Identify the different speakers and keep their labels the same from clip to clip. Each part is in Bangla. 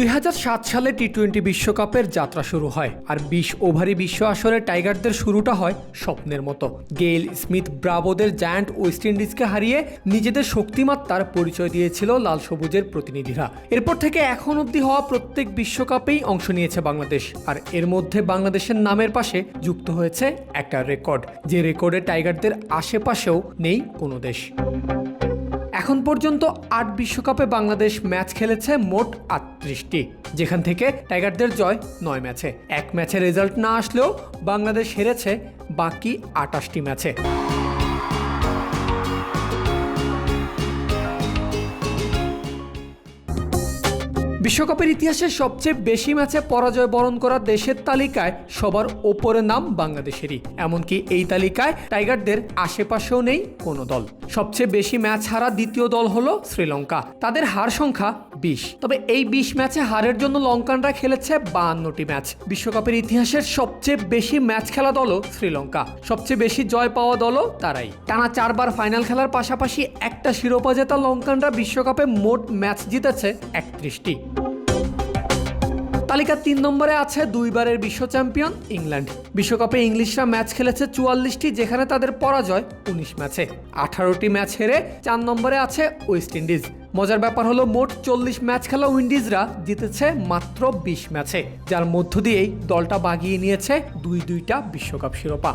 Speaker 1: দুই হাজার সাত সালে টি টোয়েন্টি বিশ্বকাপের যাত্রা শুরু হয় আর বিশ ওভারি বিশ্ব আসরে টাইগারদের শুরুটা হয় স্বপ্নের মতো। গেইল স্মিথ ব্রাবোদের জায়ান্ট ওয়েস্ট ইন্ডিজকে হারিয়ে নিজেদের শক্তিমাত্রার পরিচয় দিয়েছিল লাল সবুজের প্রতিনিধিরা। এরপর থেকে এখন অবধি হওয়া প্রত্যেক বিশ্বকাপেই অংশ নিয়েছে বাংলাদেশ। আর এর মধ্যে বাংলাদেশের নামের পাশে যুক্ত হয়েছে একটা রেকর্ড, যে রেকর্ডে টাইগারদের আশেপাশেও নেই কোনো দেশ। এখন পর্যন্ত আট বিশ্বকাপে বাংলাদেশ ম্যাচ খেলেছে মোট আটত্রিশটি, যেখান থেকে টাইগারদের জয় নয় ম্যাচে। এক ম্যাচে রেজাল্ট না আসলেও বাংলাদেশ হেরেছে বাকি আটাশটি ম্যাচে। বিশ্বকাপের ইতিহাসে সবচেয়ে বেশি ম্যাচে পরাজয় বরণ করা দেশের তালিকায় সবার ওপরে নাম বাংলাদেশেরই। এমনকি এই তালিকায় টাইগারদের আশেপাশেও নেই কোনো দল। সবচেয়ে বেশি ম্যাচ হারা দ্বিতীয় দল হলো শ্রীলঙ্কা। তাদের হার সংখ্যা বিশ। তবে এই বিশ ম্যাচে হারের জন্য লঙ্কানরা খেলেছে বাহান্নটি ম্যাচ। বিশ্বকাপের ইতিহাসের সবচেয়ে বেশি ম্যাচ খেলা দলও শ্রীলঙ্কা। সবচেয়ে বেশি জয় পাওয়া দলও তারাই। টানা চারবার ফাইনাল খেলার পাশাপাশি একটা শিরোপা জেতা লঙ্কানরা বিশ্বকাপে মোট ম্যাচ জিতেছে একত্রিশটি। তালিকার তিন নম্বরে আছে দুইবারের বিশ্ব চ্যাম্পিয়ন ইংল্যান্ড। বিশ্বকাপে ইংলিশরা ম্যাচ খেলেছে চুয়াল্লিশটি, যেখানে তাদের পরাজয় উনিশ ম্যাচে। আঠারোটি ম্যাচ হেরে চার নম্বরে আছে ওয়েস্ট ইন্ডিজ। মজার ব্যাপার হলো মোট চল্লিশ ম্যাচ খেলা উইন্ডিজরা জিতেছে মাত্র বিশ ম্যাচে, যার মধ্য দিয়েই দলটা বাগিয়ে নিয়েছে দুই দুইটা বিশ্বকাপ শিরোপা।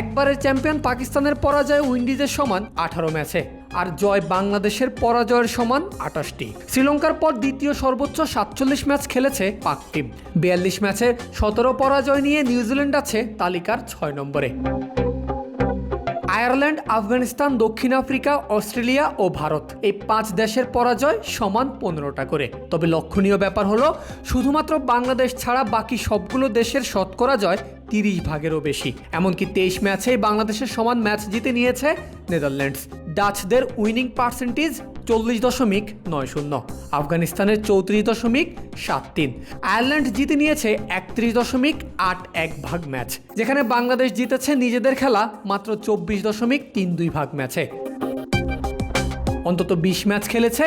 Speaker 1: একবারের চ্যাম্পিয়ন পাকিস্তানের পরাজয় উইন্ডিজের সমান আঠারো ম্যাচে, আর জয় বাংলাদেশের পরাজয়ের সমান আটাশটি শ্রীলঙ্কার পর দ্বিতীয় সর্বোচ্চ সাতচল্লিশ ম্যাচ খেলেছে পাক টিম। বিয়াল্লিশ ম্যাচে সতেরো পরাজয় নিয়ে নিউজিল্যান্ড আছে তালিকার ছয় নম্বরে। আয়ারল্যান্ড, আফগানিস্তান, দক্ষিণ আফ্রিকা, অস্ট্রেলিয়া ও ভারত। এই পাঁচ দেশের পরাজয় সমান পনেরোটা করে। তবে লক্ষণীয় ব্যাপার হলো, শুধুমাত্র বাংলাদেশ ছাড়া বাকি সবগুলো দেশের শতকরা জয় তিরিশ ভাগেরও বেশি। এমনকি তেইশ ম্যাচেই বাংলাদেশের সমান ম্যাচ জিতে নিয়েছে নেদারল্যান্ডস। ডাচদের উইনিং পার্সেন্টেজ চল্লিশ দশমিক নয় শূন্য, আফগানিস্তানের চৌত্রিশ দশমিক সাত তিন, আয়ারল্যান্ড জিতে নিয়েছে একত্রিশ দশমিক আট এক ভাগ ম্যাচ, যেখানে বাংলাদেশ জিতেছে নিজেদের খেলা মাত্র চব্বিশ দশমিক তিন দুই ভাগ ম্যাচে। অন্তত বিশ ম্যাচ খেলেছে।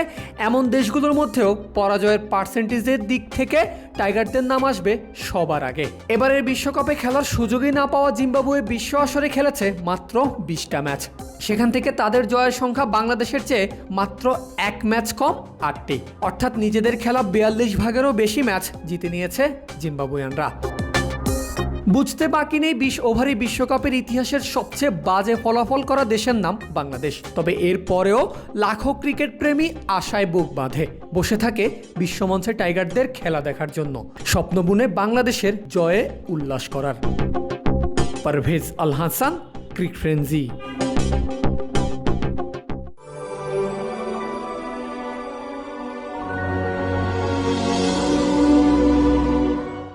Speaker 1: এমন দেশগুলোর মধ্যেও পরাজয়ের পার্সেন্টেজের দিক থেকে টাইগারদের নাম আসবে সবার আগে। এবারের বিশ্বকাপে খেলার সুযোগই না পাওয়া জিম্বাবুয়ে বিশ্ব আসরে খেলেছে মাত্র বিশটা ম্যাচ। সেখান থেকে তাদের জয়ের সংখ্যা বাংলাদেশের চেয়ে মাত্র এক ম্যাচ কম, আটটি। অর্থাৎ নিজেদের খেলা বিয়াল্লিশ ভাগেরও বেশি ম্যাচ জিতে নিয়েছে জিম্বাবুয়ানরা। বুঝতে বাকি নেই বিশ ওভারে বিশ্বকাপের ইতিহাসের সবচেয়ে বাজে ফলাফল করা দেশের নাম বাংলাদেশ। তবে এর পরেও লাখো ক্রিকেট প্রেমী আশায় বুক বাঁধে। বসে থাকে বিশ্বমঞ্চে টাইগারদের খেলা দেখার জন্য। স্বপ্ন বুনে বাংলাদেশের জয়ে উল্লাস করার। Parvez Al Hasan, cric frenzy